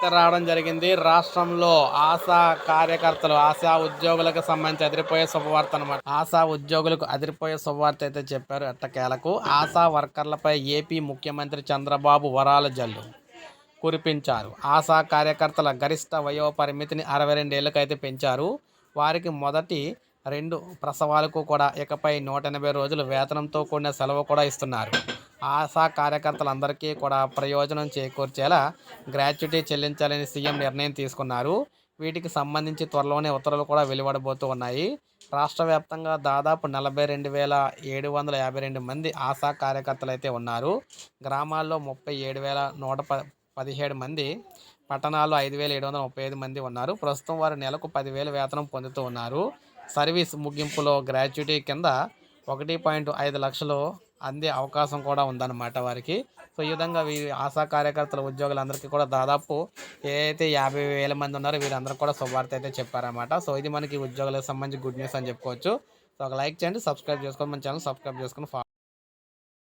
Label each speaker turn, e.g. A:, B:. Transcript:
A: అయితే రావడం జరిగింది. రాష్ట్రంలో ఆశా కార్యకర్తలు ఆశా ఉద్యోగులకు సంబంధించి అదిరిపోయే శుభవార్త అనమాట ఆశా ఉద్యోగులకు అదిరిపోయే శుభవార్త అయితే చెప్పారు ఎట్టకేలకు ఆశా వర్కర్లపై ఏపీ ముఖ్యమంత్రి చంద్రబాబు వరాల జల్లు కురిపించారు. ఆశా కార్యకర్తల గరిష్ట వయో పరిమితిని అరవై రెండేళ్ళకు అయితే పెంచారు. వారికి మొదటి రెండు ప్రసవాలకు కూడా ఇకపై నూట ఎనభై రోజులు వేతనంతో కూడిన సెలవు కూడా ఇస్తున్నారు. ఆశా కార్యకర్తలందరికీ కూడా ప్రయోజనం చేకూర్చేలా గ్రాట్యుటీ చెల్లించాలని సీఎం నిర్ణయం తీసుకున్నారు. వీటికి సంబంధించి త్వరలోనే ఉత్తర్వులు కూడా వెలువడబోతూ ఉన్నాయి. రాష్ట్ర వ్యాప్తంగా దాదాపు నలభై రెండు వేల ఏడు వందల యాభై రెండు మంది ఆశా కార్యకర్తలు అయితే ఉన్నారు. గ్రామాల్లో ముప్పై ఏడు వేల నూట ప పదిహేడు మంది పట్టణాల్లో ఐదు వేల ఏడు వందల ముప్పై ఐదు మంది ఉన్నారు. ప్రస్తుతం వారు నెలకు పదివేల వేతనం పొందుతూ ఉన్నారు. సర్వీస్ ముగింపులో గ్రాట్యుటీ కింద ఒకటి పాయింట్ ఐదు లక్షలు అందే అవకాశం కూడా ఉందన్నమాట వారికి. సో ఈ విధంగా వీరి ఆశా కార్యకర్తల ఉద్యోగులందరికీ కూడా దాదాపు ఏదైతే యాభై వేల మంది ఉన్నారో వీరందరూ కూడా శుభార్త అయితే చెప్పారన్నమాట. సో ఇది మనకి ఉద్యోగులకు సంబంధించి గుడ్ న్యూస్ అని చెప్పుకోవచ్చు. సో ఒక లైక్ చేయండి సబ్స్క్రైబ్ చేసుకోండి మన ఛానల్ సబ్స్క్రైబ్ చేసుకుని